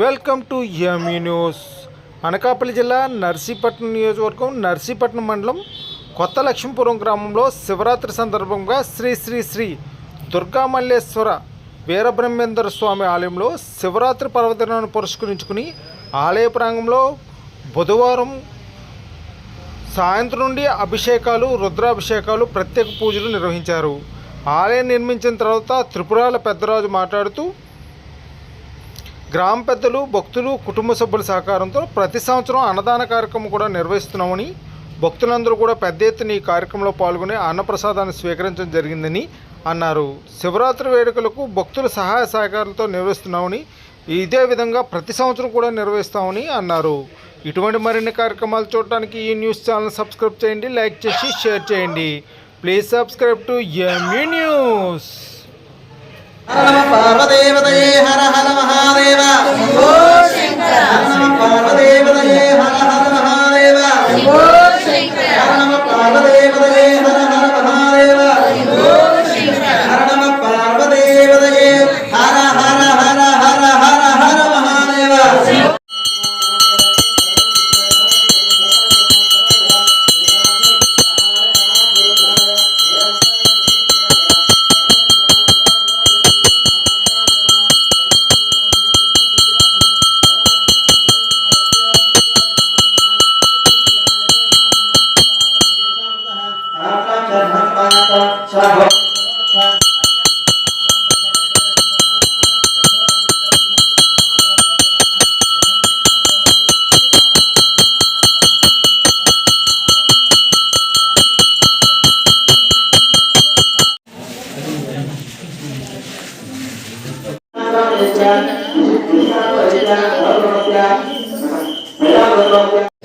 Welcome to ME news. Anakapalli జిల్లా నర్సీపట్నం నియోజకవర్గం నర్సీపట్నం మండలం కొత్త లక్ష్మీపురం గ్రామంలో శివరాత్రి సందర్భంగా శ్రీ శ్రీ శ్రీ దుర్గామల్లేశ్వర వీరబ్రహ్మేంద్ర స్వామి ఆలయంలో శివరాత్రి పర్వదినాన్ని పురస్కరించుకుని ఆలయ ప్రాంగంలో బుధవారం సాయంత్రం నుండి అభిషేకాలు రుద్రాభిషేకాలు ప్రత్యేక పూజలు నిర్వహించారు. ఆలయం నిర్మించిన తర్వాత త్రిపురాల పెద్దరాజు మాట్లాడుతూ గ్రామ పెద్దలు భక్తులు కుటుంబ సభ్యుల సహకారంతో ప్రతి సంవత్సరం అన్నదాన కార్యక్రమం కూడా నిర్వహిస్తున్నామని భక్తులందరూ కూడా పెద్ద ఎత్తున ఈ కార్యక్రమంలో పాల్గొని అన్నప్రసాదాన్ని స్వీకరించడం జరిగిందని అన్నారు. శివరాత్రి వేడుకలకు భక్తుల సహాయ సహకారాలతో నిర్వహిస్తున్నామని ఇదే విధంగా ప్రతి సంవత్సరం కూడా నిర్వహిస్తామని అన్నారు. ఇటువంటి మరిన్ని కార్యక్రమాలు చూడటానికి ఈ న్యూస్ ఛానల్ సబ్స్క్రైబ్ చేయండి లైక్ చేసి షేర్ చేయండి. Please subscribe to ME news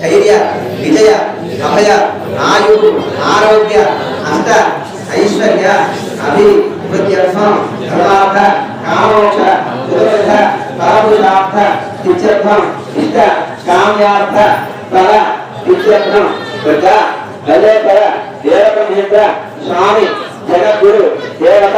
Jaya, Vijaya, Abhaya, Ayu, Arogya, Asta. ఐశ్వర్య అభి అభివృద్ధ్యర్థం ధర్మార్థ కామోక్ష దురర్థ పరపురుషార్థ ఇత్యర్థం ఇష్ట కామ్యార్థ పర ఇత్యర్థం దుర్గా గజేశ్వర దేవబ్రహ్మేంద్ర స్వామి జగద్గురు దేవత